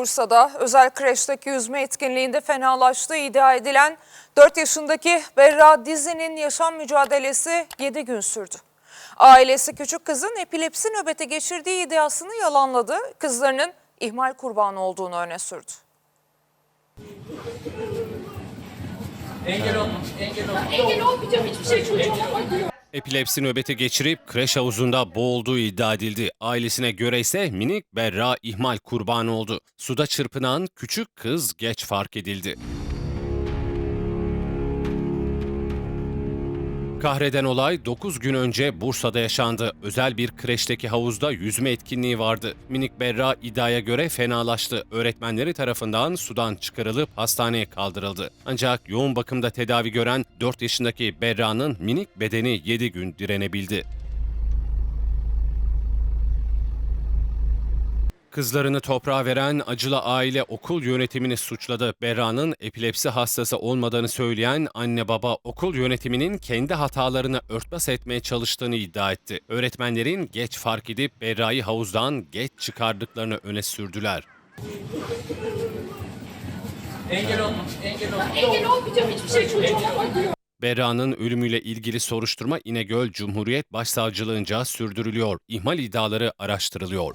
Bursa'da özel kreşteki yüzme etkinliğinde fenalaştığı iddia edilen 4 yaşındaki Berra Dizi'nin yaşam mücadelesi 7 gün sürdü. Ailesi küçük kızın epilepsi nöbeti geçirdiği iddiasını yalanladı. Kızlarının ihmal kurbanı olduğunu öne sürdü. Engel olma, engel olma. Engel olmayacağım hiçbir şey çocuğuma bakıyor. Epilepsi nöbeti geçirip kreş havuzunda boğulduğu iddia edildi. Ailesine göre ise minik Berra ihmal kurbanı oldu. Suda çırpınan küçük kız geç fark edildi. Kahreden olay 9 gün önce Bursa'da yaşandı. Özel bir kreşteki havuzda yüzme etkinliği vardı. Minik Berra iddiaya göre fenalaştı. Öğretmenleri tarafından sudan çıkarılıp hastaneye kaldırıldı. Ancak yoğun bakımda tedavi gören 4 yaşındaki Berra'nın minik bedeni 7 gün direnebildi. Kızlarını toprağa veren acılı aile okul yönetimini suçladı. Berra'nın epilepsi hastası olmadığını söyleyen anne baba okul yönetiminin kendi hatalarını örtbas etmeye çalıştığını iddia etti. Öğretmenlerin geç fark edip Berra'yı havuzdan geç çıkardıklarını öne sürdüler. Engel olma, engel olma. Engel olmayacağım hiçbir şey çocuğuma bakıyor. Berra'nın ölümüyle ilgili soruşturma İnegöl Cumhuriyet Başsavcılığınca sürdürülüyor. İhmal iddiaları araştırılıyor.